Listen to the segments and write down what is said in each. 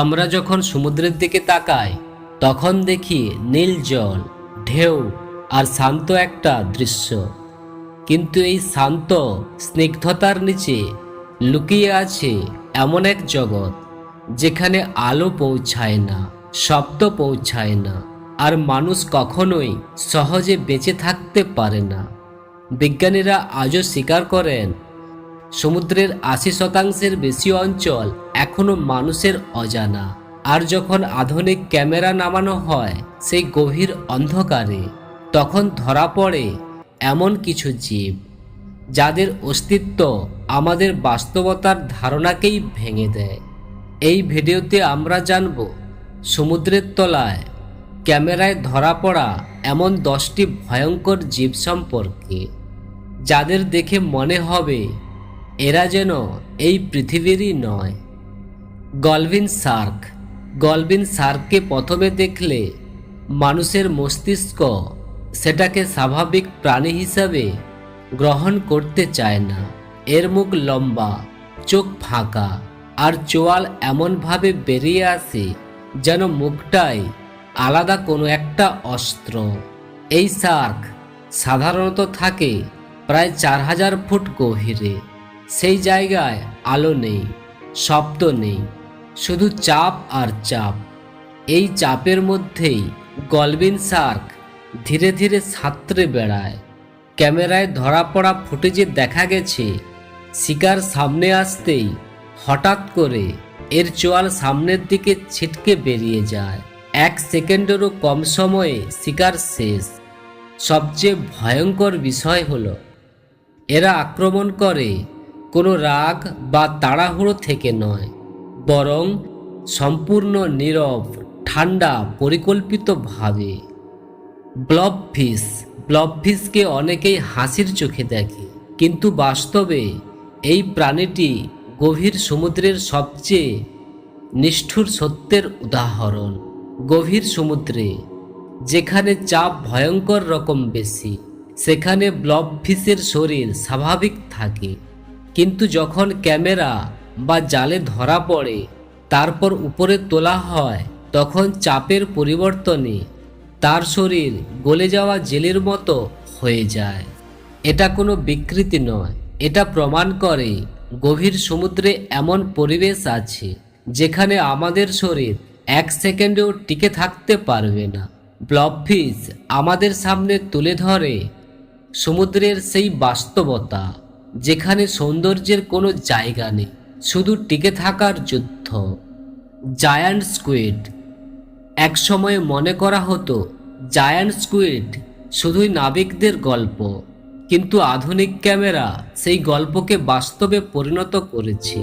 আমরা যখন সমুদ্রের দিকে তাকাই, তখন দেখি নীল জল, ঢেউ আর শান্ত একটা দৃশ্য। কিন্তু এই শান্ত, স্নিগ্ধতার নিচে লুকিয়ে আছে এমন এক জগৎ, যেখানে আলো পৌঁছায় না, শব্দ পৌঁছায় না, আর মানুষ কখনোই সহজে বেঁচে থাকতে পারে না। বিজ্ঞানীরা আজও স্বীকার করেন সমুদ্রের আশি শতাংশের বেশি অঞ্চল এখনও মানুষের অজানা। আর যখন আধুনিক ক্যামেরা নামানো হয়, সেই গভীর অন্ধকারে, তখন ধরা পড়ে এমন কিছু জীব, যাদের অস্তিত্ব আমাদের বাস্তবতার ধারণাকেই ভেঙে দেয়। এই ভিডিওতে আমরা জানব, সমুদ্রের তলায় ক্যামেরায় ধরা পড়া এমন দশটি ভয়ঙ্কর জীব সম্পর্কে, যাদের দেখে মনে হবে এরা যেন এই পৃথিবীরই নয়। গলভিন শার্ক গলভিন শার্ককে প্রথমে দেখলে মানুষের মস্তিষ্ক সেটাকে স্বাভাবিক প্রাণী হিসাবে গ্রহণ করতে চায় না। এর মুখ লম্বা, চোখ ফাঁকা আর চোয়াল এমনভাবে বেরিয়ে আসে যেন মুখটাই আলাদা কোনো একটা অস্ত্র। এই শার্ক সাধারণত থাকে প্রায় চার হাজার ফুট গভীরে। সেই জায়গায় আলো নেই, শব্দ নেই, শুধু চাপ আর চাপ। এই চাপের মধ্যেই গলবিন শার্ক ধীরে ধীরে সাঁতরে বেড়ায়। ক্যামেরায় ধরা পড়া ফুটেজে দেখা গেছে, শিকার সামনে আসতেই হঠাৎ করে এর চোয়াল সামনের দিকে ছিটকে বেরিয়ে যায়। এক সেকেন্ডেরও কম সময়ে শিকার শেষ। সবচেয়ে ভয়ঙ্কর বিষয় হল, এরা আক্রমণ করে কোনো রাগ বা তাড়াহুড়ো থেকে নয়, বরং সম্পূর্ণ নীরব, ঠান্ডা পরিকল্পিতভাবে ব্লব ফিশ ব্লব ফিশকে অনেকেই হাসির চোখে দেখে, কিন্তু বাস্তবে এই প্রাণীটি গভীর সমুদ্রের সবচেয়ে নিষ্ঠুর সত্যের উদাহরণ। গভীর সমুদ্রে, যেখানে চাপ ভয়ঙ্কর রকম বেশি, সেখানে ব্লব ফিশের শরীর স্বাভাবিক থাকে। কিন্তু যখন ক্যামেরা বা জালে ধরা পড়ে, তারপর উপরে তোলা হয়, তখন চাপের পরিবর্তনে তার শরীর গলে যাওয়া জেলের মতো হয়ে যায়। এটা কোনো বিকৃতি নয়। এটা প্রমাণ করে গভীর সমুদ্রে এমন পরিবেশ আছে, যেখানে আমাদের শরীর এক সেকেন্ডেও টিকে থাকতে পারবে না। ব্লবফিশ আমাদের সামনে তুলে ধরে সমুদ্রের সেই বাস্তবতা। যেখানে সৌন্দর্যের কোনো জায়গা নেই, শুধু টিকে থাকার যুদ্ধ। জায়ান্ট স্কুইড এক সময়ে মনে করা হতো জায়ান্ট স্কুইড শুধুই নাবিকদের গল্প, কিন্তু আধুনিক ক্যামেরা সেই গল্পকে বাস্তবে পরিণত করেছে।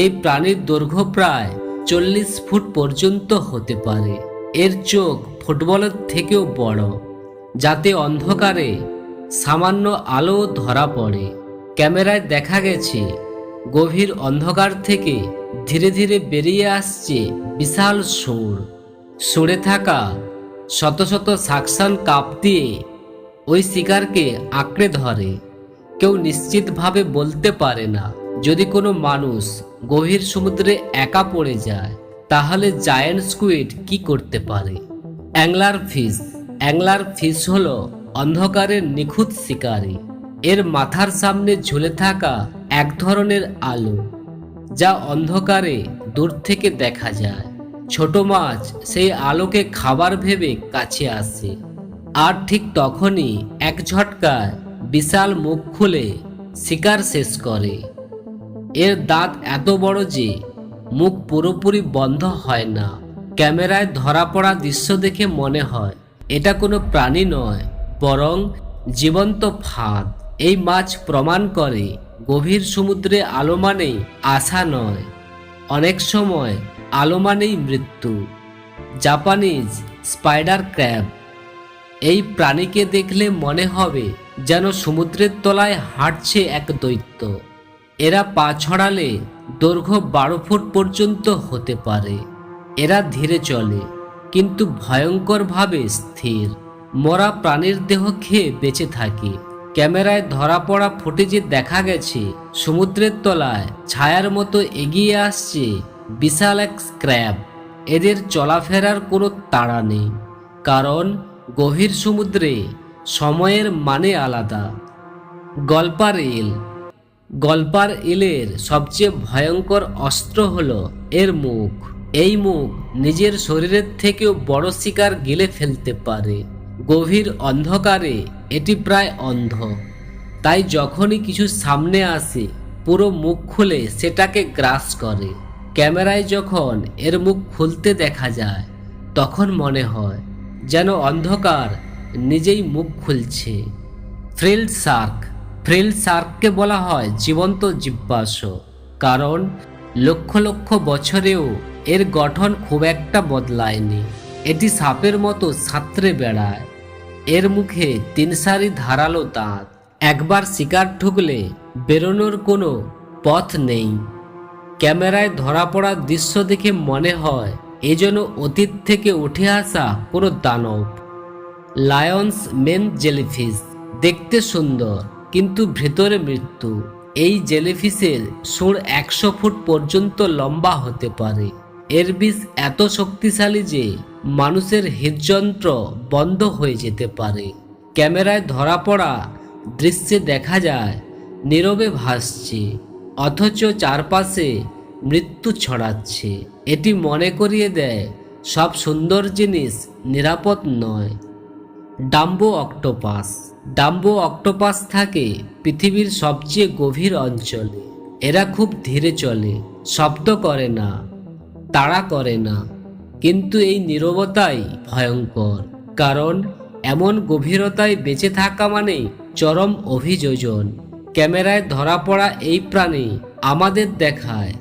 এই প্রাণীর দৈর্ঘ্য প্রায় চল্লিশ ফুট পর্যন্ত হতে পারে। এর চোখ ফুটবলের থেকেও বড়, যাতে অন্ধকারে সামান্য আলো ধরা পড়ে। ক্যামেরায় দেখা গেছে, গভীর অন্ধকার থেকে ধীরে ধীরে বেরিয়ে আসছে বিশাল সুর সুরে থাকা শত শত সাকশন কাপ দিয়ে ওই শিকারকে আঁকড়ে ধরে। কেউ নিশ্চিতভাবে বলতে পারে না, যদি কোনো মানুষ গভীর সমুদ্রে একা পড়ে যায়, তাহলে জায়ান্ট স্কুইড কি করতে পারে? অ্যাংলার ফিশ অ্যাংলার ফিশ হলো অন্ধকারের নিখুঁত শিকারী। এর মাথার সামনে ঝুলে থাকা এক ধরনের আলো, যা অন্ধকারে দূর থেকে দেখা যায়। ছোট মাছ সেই আলোকে খাবার ভেবে কাছে আসে, আর ঠিক তখনই এক ঝটকায় বিশাল মুখ খুলে শিকার শেষ করে। এর দাঁত এত বড় যে মুখ পুরোপুরি বন্ধ হয় না। ক্যামেরায় ধরা পড়া দৃশ্য দেখে মনে হয়, এটা কোনো প্রাণী নয়, বরং জীবন্ত ফাঁদ। এই মাছ প্রমাণ করে গভীর সমুদ্রে আলো মানেই আশা নয়। অনেক সময় আলো মানেই মৃত্যু। Japanese spider crab. এই প্রাণীকে দেখলে মনে হবে যেন সমুদ্রের তলায় হাঁটছে এক দৈত্য। এরা পা ছড়ালে দৈর্ঘ্য বারো ফুট পর্যন্ত হতে পারে। এরা ধীরে চলে, কিন্তু ভয়ঙ্করভাবে স্থির। মরা প্রাণীর দেহ খেয়ে বেঁচে থাকে। ক্যামেরায় ধরা পড়া ফুটেজে দেখা গেছে। সমুদ্রের তলায় ছায়ার মতো এগিয়ে আসছে বিশাল এক স্ক্র্যাব এদের চলাফেরার কোনো তাড়া নেই, কারণ গভীর সমুদ্রে সময়ের মানে আলাদা। গল্পার এল। গল্পার এলের সবচেয়ে ভয়ঙ্কর অস্ত্র হল এর মুখ। এই মুখ নিজের শরীরের থেকেও বড় শিকার গিলে ফেলতে পারে। গভীর অন্ধকারে, এটি প্রায় অন্ধ। তাই যখনই কিছু সামনে আসে, পুরো মুখ খুলে সেটাকে গ্রাস করে। ক্যামেরায় যখন এর মুখ খুলতে দেখা যায়, তখন মনে হয় যেন অন্ধকার নিজেই মুখ খুলছে। ফ্রিল শার্ক ফ্রিল শার্ককে বলা হয় জীবন্ত জীবাশ্ম কারণ লক্ষ লক্ষ বছরেও এর গঠন খুব একটা বদলায়নি। এটি সাপের মতো সাঁতরে বেড়ায়। এর মুখে তিন সারি ধারালো দাঁত। একবার শিকার ঢুকলে বেরোনোর কোনো পথ নেই। ক্যামেরায় ধরা পড়া দৃশ্য দেখে মনে হয়, এ যেন অতীত থেকে উঠে আসা কোনো দানব। Lion's mane jellyfish. দেখতে সুন্দর, কিন্তু ভেতরে মৃত্যু। এই জেলিফিশের সুর একশো ফুট পর্যন্ত লম্বা হতে পারে। এর বিষ এত শক্তিশালী যে মানুষের হৃদযন্ত্র বন্ধ হয়ে যেতে পারে। ক্যামেরায় ধরা পড়া দৃশ্যে দেখা যায়, নীরবে ভাসছে, অথচ চারপাশে মৃত্যু ছড়াচ্ছে। এটি মনে করিয়ে দেয়, সব সুন্দর জিনিস নিরাপদ নয়। Dumbo octopus. ডাম্বো অক্টোপাস থাকে পৃথিবীর সবচেয়ে গভীর অঞ্চলে। এরা খুব ধীরে চলে, শব্দ করে না, তাড়া করে না। কিন্তু এই নীরবতাই ভয়ঙ্কর। কারণ এমন গভীরতায় বেঁচে থাকা মানে চরম অভিযোজন। ক্যামেরায় ধরা পড়া এই প্রাণী আমাদের দেখায়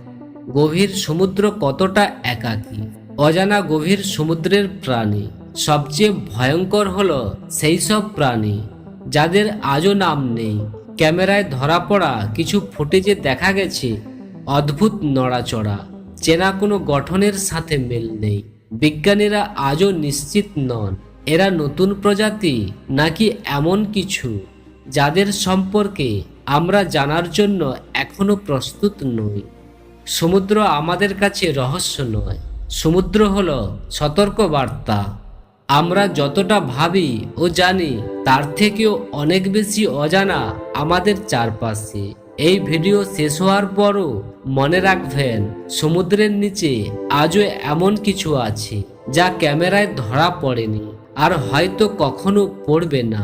গভীর সমুদ্র কতটা একাকী। অজানা গভীর সমুদ্রের প্রাণী। সবচেয়ে ভয়ঙ্কর হল সেই সব প্রাণী যাদের আজও নাম নেই। ক্যামেরায় ধরা পড়া কিছু ফুটেজে দেখা গেছে অদ্ভুত নড়াচড়া। চেনা কোনো গঠনের সাথে মেল নেই। বিজ্ঞানীরা আজও নিশ্চিত নন, এরা নতুন প্রজাতি নাকি এমন কিছু, যাদের সম্পর্কে আমরা জানার জন্য এখনও প্রস্তুত নই। সমুদ্র আমাদের কাছে রহস্য নয়, সমুদ্র হল সতর্ক বার্তা আমরা যতটা ভাবি ও জানি, তার থেকেও অনেক বেশি অজানা আমাদের চারপাশে। এই ভিডিও শেষ হওয়ার পরও মনে রাখবেন, সমুদ্রের নিচে আজও এমন কিছু আছে যা ক্যামেরায় ধরা পড়েনি আর হয়তো কখনো পড়বে না।